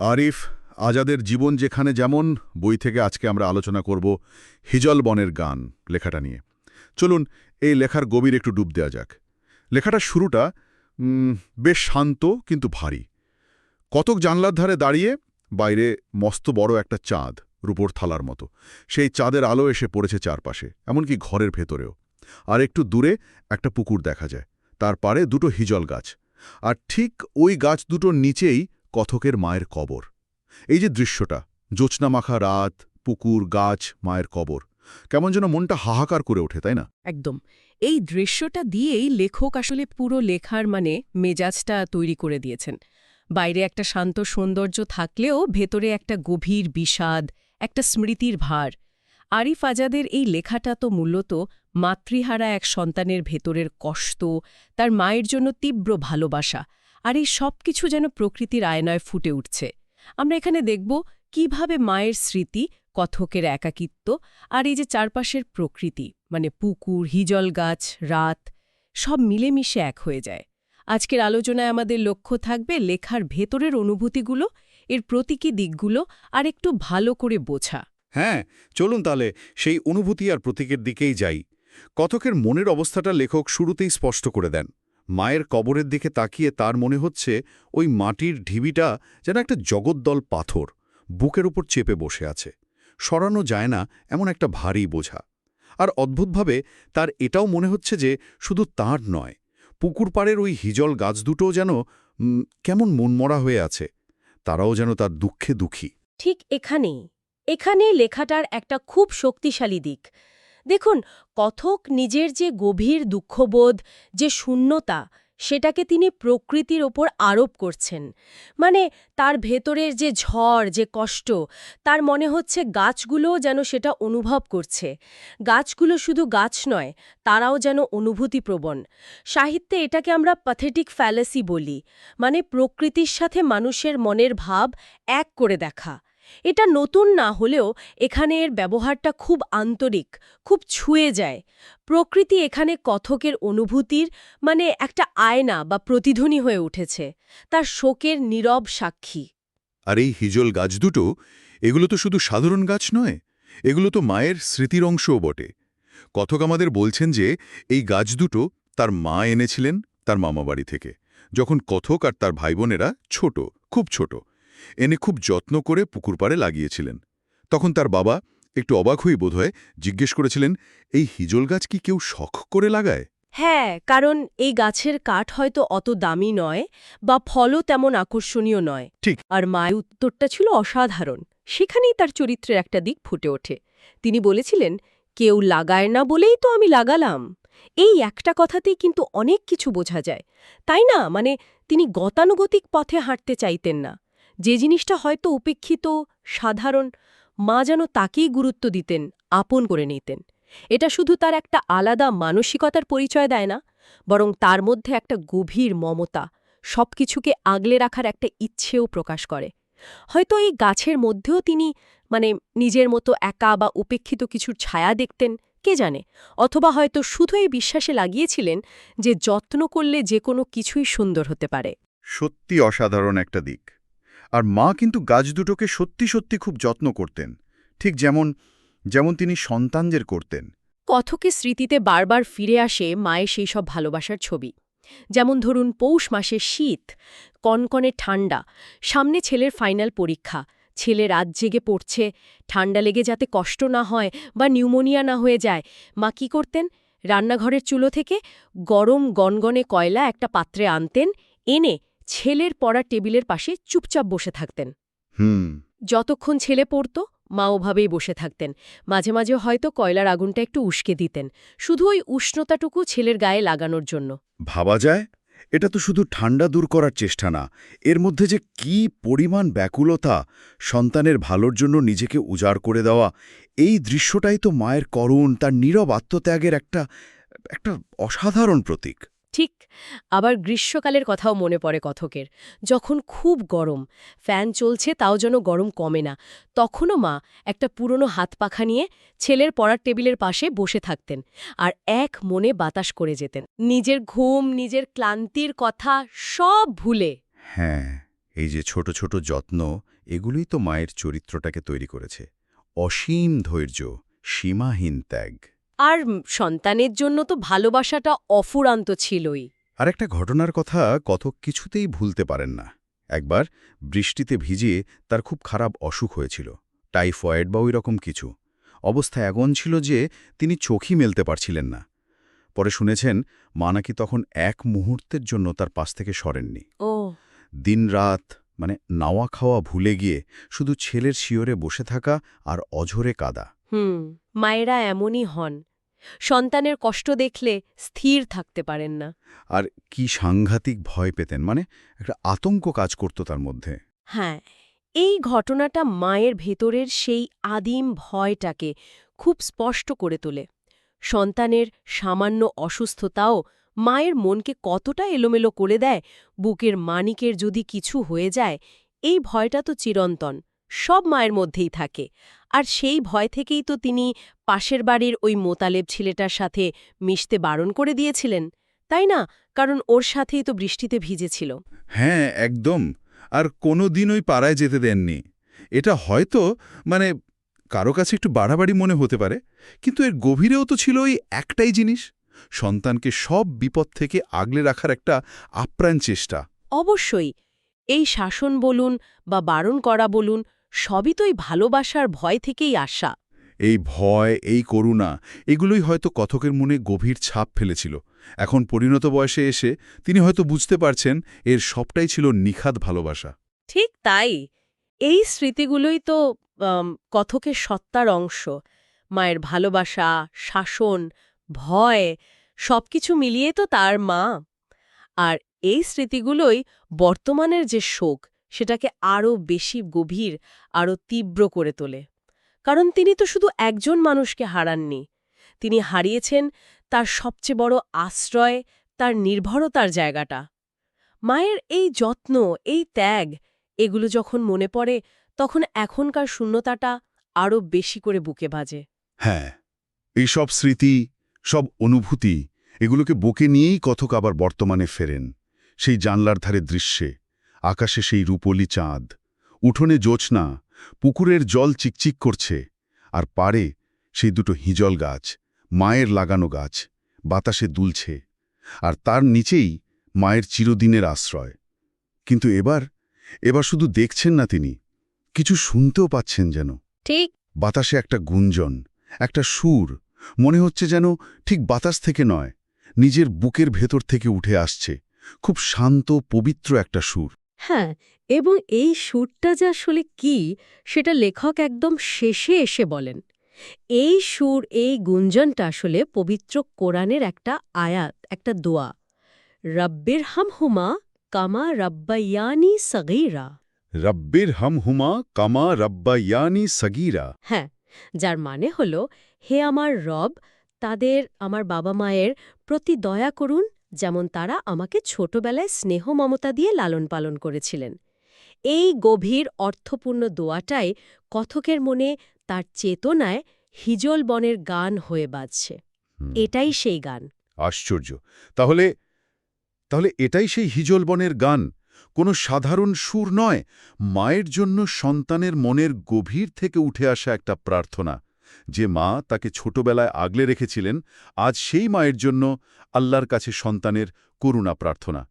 আরিফ, আজাদের জীবন যেখানে যেমন, বই থেকে আজকে আমরা আলোচনা করব হিজল বনের গান লেখাটা নিয়ে। চলুন, এই লেখার গভীর একটু ডুব দেওয়া যাক। লেখাটার শুরুটা বেশ শান্ত কিন্তু ভারী। কতক জানলার ধারে দাঁড়িয়ে, বাইরে মস্ত বড় একটা চাঁদ রূপোর থালার মতো। সেই চাঁদের আলো এসে পড়েছে চারপাশে, এমনকি ঘরের ভেতরেও। আর একটু দূরে একটা পুকুর দেখা যায়। তার পারে দুটো হিজল গাছ। আর ঠিক ওই গাছ দুটোর নিচেই কথকের মায়ের কবর। এই যে দৃশ্যটা জোৎস্নামাখা রাত, পুকুর, গাছ, মায়ের কবর, কেমন যেন মনটা হাহাকার করে ওঠে, তাই না? একদম। এই দৃশ্যটা দিয়েই লেখক আসলে পুরো লেখার মানে মেজাজটা তৈরি করে দিয়েছেন। বাইরে একটা শান্ত সৌন্দর্য থাকলেও ভেতরে একটা গভীর বিষাদ, একটা স্মৃতির ভার। আরিফ আজাদের এই লেখাটা তো মূলত মাতৃহারা এক সন্তানের ভেতরের কষ্ট, তার মায়ের জন্য তীব্র ভালোবাসা আর এই সব কিছু যেন প্রকৃতির আয়নায় ফুটে উঠছে। আমরা এখানে দেখব কীভাবে মায়ের স্মৃতি, কথকের একাকিত্ব আর এই যে চারপাশের প্রকৃতি মানে পুকুর, হিজল গাছ, রাত, সব মিলেমিশে এক হয়ে যায়। আজকের আলোচনায় আমাদের লক্ষ্য থাকবে লেখার ভেতরের অনুভূতিগুলো, এর প্রতীকী দিকগুলো আর একটু ভালো করে বোঝা। হ্যাঁ চলুন তাহলে সেই অনুভূতি আর প্রতীকের দিকেই যাই। কথকের মনের অবস্থাটা লেখক শুরুতেই স্পষ্ট করে দেন। মায়ের কবরের দিকে তাকিয়ে তার মনে হচ্ছে ওই মাটির ঢিবিটা যেন একটা জগদ্দল পাথর, বুকের উপর চেপে বসে আছে। সরানো যায় না এমন একটা ভারী বোঝা। আর অদ্ভুতভাবে তার এটাও মনে হচ্ছে যে শুধু তার নয়, পুকুর পাড়ের ওই হিজল গাছ দুটোও যেন কেমন মনমরা হয়ে আছে। তারাও যেন তার দুঃখে দুঃখী। ঠিক এখানেই। এখানেই লেখাটার একটা খুব শক্তিশালী দিক। দেখুন, কথক নিজের যে গভীর দুঃখবোধ, যে শূন্যতা, সেটাকে তিনি প্রকৃতির ওপর আরোপ করছেন। মানে তার ভেতরের যে ঝড়, যে কষ্ট, তার মনে হচ্ছে গাছগুলোও যেন সেটা অনুভব করছে। গাছগুলো শুধু গাছ নয়, তারাও যেন অনুভূতিপ্রবণ। সাহিত্যে এটাকে আমরা প্যাথেটিক ফ্যালাসি বলি। মানে প্রকৃতির সাথে মানুষের মনের ভাব এক করে দেখা। এটা নতুন না হলেও এখানে এর ব্যবহারটা খুব আন্তরিক, খুব ছুঁয়ে যায়। প্রকৃতি এখানে কথকের অনুভূতির মানে একটা আয়না বা প্রতিধ্বনি হয়ে উঠেছে, তার শোকের নীরব সাক্ষী। আর এই হিজল গাছ দুটো, এগুলো তো শুধু সাধারণ গাছ নয়, এগুলো তো মায়ের স্মৃতির অংশও বটে। কথক আমাদের বলছেন যে, এই গাছ দুটো তার মা এনেছিলেন তার মামাবাড়ি থেকে, যখন কথক আর তার ভাইবোনেরা ছোট, খুব ছোট। এনে খুব যত্ন করে পুকুর পাড়ে লাগিয়েছিলেন। তখন তার বাবা একটু অবাক হয়ে বোধহয় জিজ্ঞেস করেছিলেন এই হিজল গাছ কি কেউ শখ করে লাগায়? হ্যাঁ কারণ এই গাছের কাঠ হয়তো অত দামি নয় বা ফলও তেমন আকর্ষণীয় নয়। ঠিক। আর মায়ের উত্তরটা ছিল অসাধারণ। সেখানেই তার চরিত্রের একটা দিক ফুটে ওঠে। তিনি বলেছিলেন কেউ লাগায় না বলেই তো আমি লাগালাম। এই একটা কথাতেই কিন্তু অনেক কিছু বোঝা যায়। তাই না? মানে তিনি গতানুগতিক পথে হাঁটতে চাইতেন না। যে জিনিসটা হয়তো উপেক্ষিত, সাধারণ, মা যেন তাকেই গুরুত্ব দিতেন, আপন করে নিতেন। এটা শুধু তার একটা আলাদা মানসিকতার পরিচয় দেয় না, বরং তার মধ্যে একটা গভীর মমতা, সবকিছুকে আগলে রাখার একটা ইচ্ছেও প্রকাশ করে। হয়তো এই গাছের মধ্যেও তিনি মানে নিজের মতো একা বা উপেক্ষিত কিছুর ছায়া দেখতেন, কে জানে? অথবা হয়তো শুধু এই বিশ্বাসে লাগিয়েছিলেন যে যত্ন করলে যে কোনো কিছুই সুন্দর হতে পারে। সত্যি অসাধারণ একটা দিক। আর মা কিন্তু গাছ দুটোকে সত্যি সত্যি খুব যত্ন করতেন। ঠিক যেমন যেমন তিনি সন্তানদের করতেন। কথকের স্মৃতিতে বারবার ফিরে আসে মায়ের সেই সব ভালোবাসার ছবি। যেমন ধরুন পৌষ মাসে শীত, কনকনে ঠান্ডা, সামনে ছেলের ফাইনাল পরীক্ষা, ছেলে রাত জেগে পড়ছে, ঠান্ডা লেগে যাতে কষ্ট না হয় বা নিউমোনিয়া না হয়ে যায়, মা কি করতেন? রান্নাঘরের চুলো থেকে গরম গনগনে কয়লা একটা পাত্রে আনতেন, এনে ছেলের পড়া টেবিলের পাশে চুপচাপ বসে থাকতেন। হুম। যতক্ষণ ছেলে পড়ত মা ওভাবেই বসে থাকতেন। মাঝে মাঝে হয়তো কয়লার আগুনটা একটু উস্কে দিতেন। শুধু ওই উষ্ণতাটুকু ছেলের গায়ে লাগানোর জন্য। ভাবা যায়? এটা তো শুধু ঠান্ডা দূর করার চেষ্টা না। এর মধ্যে যে কি পরিমাণ ব্যাকুলতা সন্তানের ভালোর জন্য নিজেকে উজাড় করে দেওয়া এই দৃশ্যটাই তো মায়ের করুণ তার নীরব আত্মত্যাগের একটা একটা অসাধারণ প্রতীক। ঠিক, আবার গ্রীষ্মকালের কথাও মনে পড়ে কথকের। যখন খুব গরম, ফ্যান চলছে তাও যেন গরম কমে না। তখনও মা একটা পুরনো হাত পাখা নিয়ে ছেলের পড়ার টেবিলের পাশে বসে থাকতেন আর এক মনে বাতাস করে যেতেন। নিজের ঘুম, নিজের ক্লান্তির কথা সব ভুলে। হ্যাঁ এই যে ছোট ছোট যত্ন, এগুলোই তো মায়ের চরিত্রটাকে তৈরি করেছে। অসীম ধৈর্য, সীমাহীন ত্যাগ। আর সন্তানের জন্য তো ভালোবাসাটা অফুরান্ত ছিলই। আর একটা ঘটনার কথা কথক কিছুতেই ভুলতে পারেন না। একবার বৃষ্টিতে ভিজিয়ে তার খুব খারাপ অসুখ হয়েছিল টাইফয়েড বা ওই রকম কিছু। অবস্থা এমন ছিল যে তিনি চোখই মেলতে পারছিলেন না। পরে শুনেছেন মা নাকি তখন এক মুহূর্তের জন্য তার পাশ থেকে সরেননি। ও। দিনরাত মানে নাওয়া খাওয়া ভুলে গিয়ে শুধু ছেলের শিওরে বসে থাকা আর অঝরে কাদা। হুম মায়েরা এমনই হন। সন্তানের কষ্ট দেখলে স্থির থাকতে পারেন না। আর কি সাংঘাতিক ভয় পেতেন মানে একটা আতঙ্ক কাজ করত তার মধ্যে। হ্যাঁ এই ঘটনাটা মায়ের ভেতরের সেই আদিম ভয়টাকে খুব স্পষ্ট করে তোলে। সন্তানের সামান্য অসুস্থতাও মায়ের মনকে কতটা এলোমেলো করে দেয় বুকের মানিকের যদি কিছু হয়ে যায় এই ভয়টা তো চিরন্তন সব মায়ের মধ্যেই থাকে। আর সেই ভয় থেকেই তো তিনি পাশের বাড়ির ওই মোতালেব ছেলেটার সাথে মিশতে বারণ করে দিয়েছিলেন তাই না? কারণ ওর সাথেই তো বৃষ্টিতে ভিজেছিল। হ্যাঁ একদম। আর কোনো দিন ওই পাড়ায় যেতে দেননি। এটা হয়তো মানে কারও কাছে একটু বাড়াবাড়ি মনে হতে পারে কিন্তু এর গভীরেও তো ছিল ওই একটাই জিনিস সন্তানকে সব বিপদ থেকে আগলে রাখার একটা আপ্রাণ চেষ্টা। অবশ্যই। এই শাসন বলুন বা বারণ করা বলুন সবই তো এই ভালোবাসার ভয় থেকেই আসা। এই ভয় এই করুণা এগুলোই হয়তো কথকের মনে গভীর ছাপ ফেলেছিল। এখন পরিণত বয়সে এসে তিনি হয়তো বুঝতে পারছেন এর সবটাই ছিল নিখাদ ভালোবাসা। ঠিক তাই। এই স্মৃতিগুলোই তো কথকের সত্তার অংশ। মায়ের ভালোবাসা শাসন ভয় সবকিছু মিলিয়ে তো তার মা। আর এই স্মৃতিগুলোই বর্তমানের যে শোক সেটাকে আরও বেশি গভীর আরও তীব্র করে তোলে। কারণ তিনি তো শুধু একজন মানুষকে হারাননি। তিনি হারিয়েছেন তার সবচেয়ে বড় আশ্রয়, তার নির্ভরতার জায়গাটা। মায়ের এই যত্ন, এই ত্যাগ, এগুলো যখন মনে পড়ে, তখন এখনকার শূন্যতাটা আরও বেশি করে বুকে বাজে। হ্যাঁ এই সব স্মৃতি, সব অনুভূতি, এগুলোকে বুকে নিয়েই কথক আবার বর্তমানে ফেরেন, সেই জানলার ধারে দৃশ্যে। আকাশে সেই রূপলি চাঁদ। উঠোনে জোছনা পুকুরের জল চিকচিক করছে আর পারে সেই দুটো হিজল গাছ মায়ের লাগানো গাছ বাতাসে দুলছে আর তার নিচেই মায়ের চিরদিনের আশ্রয়। কিন্তু এবার এবার শুধু দেখছেন না তিনি কিছু শুনতেও পাচ্ছেন যেন। ঠিক। বাতাসে একটা গুঞ্জন একটা সুর মনে হচ্ছে যেন ঠিক বাতাস থেকে নয় নিজের বুকের ভেতর থেকে উঠে আসছে খুব শান্ত পবিত্র একটা সুর। হ্যাঁ এবং এই সুরটা যে আসলে কি সেটা লেখক একদম শেষে এসে বলেন। এই সুর এই গুঞ্জনটা আসলে পবিত্র কোরআনের একটা আয়াত একটা দোয়া। রব্বির হাম হুমা কামা রব্বাইয়ানি সগীরা। রব্বির হম হুমা কামা রব্বায়ানি সগীরা। হ্যাঁ যার মানে হল হে আমার রব তাদের আমার বাবা মায়ের প্রতি দয়া করুন যেমন তারা আমাকে ছোটবেলায় স্নেহ মমতা দিয়ে লালন পালন করেছিলেন। এই গভীর অর্থপূর্ণ দোয়াটাই কথকের মনে তার চেতনায় হিজল বনের গান হয়ে বাজছে। এটাই সেই গান। আশ্চর্য। তাহলে তাহলে এটাই সেই হিজল বনের গান? কোনো সাধারণ সুর নয়? মায়ের জন্য সন্তানের মনের গভীর থেকে উঠে আসা একটা প্রার্থনা। যে মা তাকে ছোটবেলায় আগলে রেখেছিলেন, আজ সেই মায়ের জন্য আল্লাহর কাছে সন্তানের করুণা প্রার্থনা।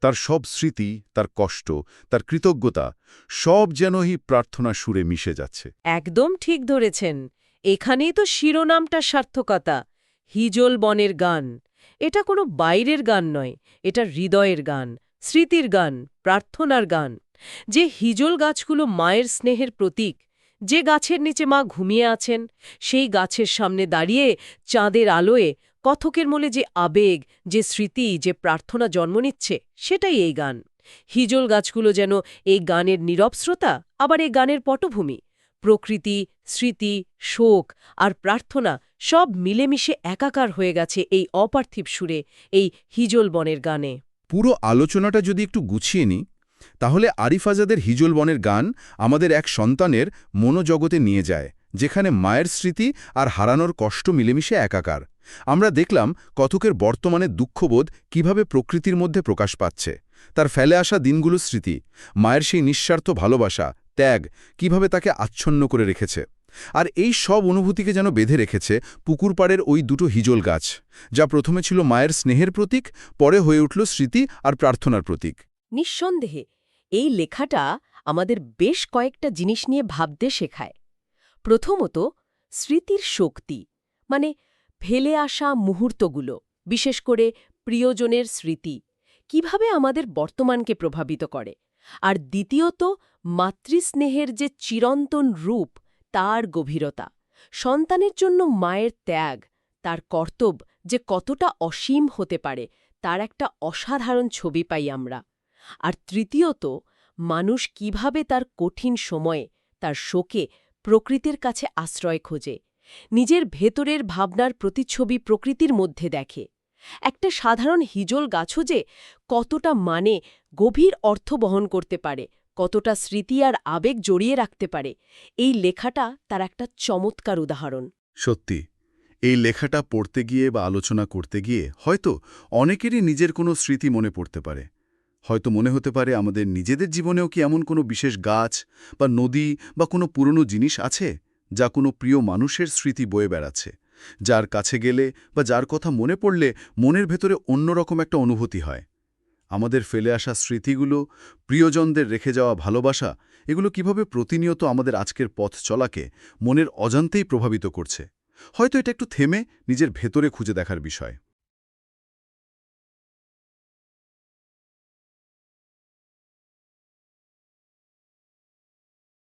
তার সব স্মৃতি, তার কষ্ট, তার কৃতজ্ঞতা সব যেন এই প্রার্থনা সুরে মিশে যাচ্ছে। একদম ঠিক ধরেছেন। এখানেই তো শিরোনামটা সার্থকতা, হিজল বনের গান। এটা কোনো বাইরের গান নয়, এটা হৃদয়ের গান, স্মৃতির গান, প্রার্থনার গান। যে হিজল গাছগুলো মায়ের স্নেহের প্রতীক যে গাছের নিচে মা ঘুমিয়ে আছেন, সেই গাছের সামনে দাঁড়িয়ে চাঁদের আলোয়ে কথকের মনে যে আবেগ, যে স্মৃতি, যে প্রার্থনা জন্ম নিচ্ছে, সেটাই এই গান। হিজল গাছগুলো যেন এই গানের নীরব শ্রোতা, আবার এই গানের পটভূমি। প্রকৃতি, স্মৃতি, শোক আর প্রার্থনা সব মিলেমিশে একাকার হয়ে গেছে এই অপার্থিব সুরে, এই হিজল বনের গানে। পুরো আলোচনাটা যদি একটু গুছিয়ে নিই তাহলে আরিফ আজাদের হিজল বনের গান আমাদের এক সন্তানের মনোজগতে নিয়ে যায়, যেখানে মায়ের স্মৃতি আর হারানোর কষ্ট মিলেমিশে একাকার। আমরা দেখলাম কথকের বর্তমানে দুঃখবোধ কীভাবে প্রকৃতির মধ্যে প্রকাশ পাচ্ছে। তার ফেলে আসা দিনগুলো স্মৃতি, মায়ের সেই নিঃস্বার্থ ভালোবাসা, ত্যাগ, কীভাবে তাকে আচ্ছন্ন করে রেখেছে। আর এই সব অনুভূতিকে যেন বেঁধে রেখেছে পুকুর পাড়ের ওই দুটো হিজল গাছ, যা প্রথমে ছিল মায়ের স্নেহের প্রতীক, পরে হয়ে উঠল স্মৃতি আর প্রার্থনার প্রতীক। নিঃসন্দেহে, এই লেখাটা আমাদের বেশ কয়েকটা জিনিস নিয়ে ভাবতে শেখায়। প্রথমত, স্মৃতির শক্তি মানে ফেলে আসা মুহূর্তগুলো, বিশেষ করে প্রিয়জনের স্মৃতি, কীভাবে আমাদের বর্তমানকে প্রভাবিত করে। আর দ্বিতীয়ত, মাতৃস্নেহের যে চিরন্তন রূপ, তার গভীরতা, সন্তানের জন্য মায়ের ত্যাগ, তার কর্তব্য যে কতটা অসীম হতে পারে, তার একটা অসাধারণ ছবি পাই আমরা। আর তৃতীয়ত, মানুষ কীভাবে তার কঠিন সময়ে তার শোকে প্রকৃতির কাছে আশ্রয় খোঁজে, নিজের ভেতরের ভাবনার প্রতিচ্ছবি প্রকৃতির মধ্যে দেখে। একটা সাধারণ হিজল গাছও যে কতটা মানে গভীর অর্থ বহন করতে পারে, কতটা স্মৃতি আর আবেগ জড়িয়ে রাখতে পারে, এই লেখাটা তার একটা চমৎকার উদাহরণ। সত্যি, এই লেখাটা পড়তে গিয়ে বা আলোচনা করতে গিয়ে হয়তো অনেকেরই নিজের কোনো স্মৃতি মনে পড়তে পারে। হয়তো মনে হতে পারে আমাদের নিজেদের জীবনেও কি এমন কোনো বিশেষ গাছ বা নদী বা কোনো পুরনো জিনিস আছে যা কোনো প্রিয় মানুষের স্মৃতি বয়ে বেড়াচ্ছে, যার কাছে গেলে বা যার কথা মনে পড়লে মনের ভেতরে অন্যরকম একটা অনুভূতি হয়? আমাদের ফেলে আসা স্মৃতিগুলো, প্রিয়জনদের রেখে যাওয়া ভালোবাসা, এগুলো কীভাবে প্রতিনিয়ত আমাদের আজকের পথ চলাকে মনের অজান্তেই প্রভাবিত করছে? হয়তো এটা একটু থেমে নিজের ভেতরে খুঁজে দেখার বিষয়।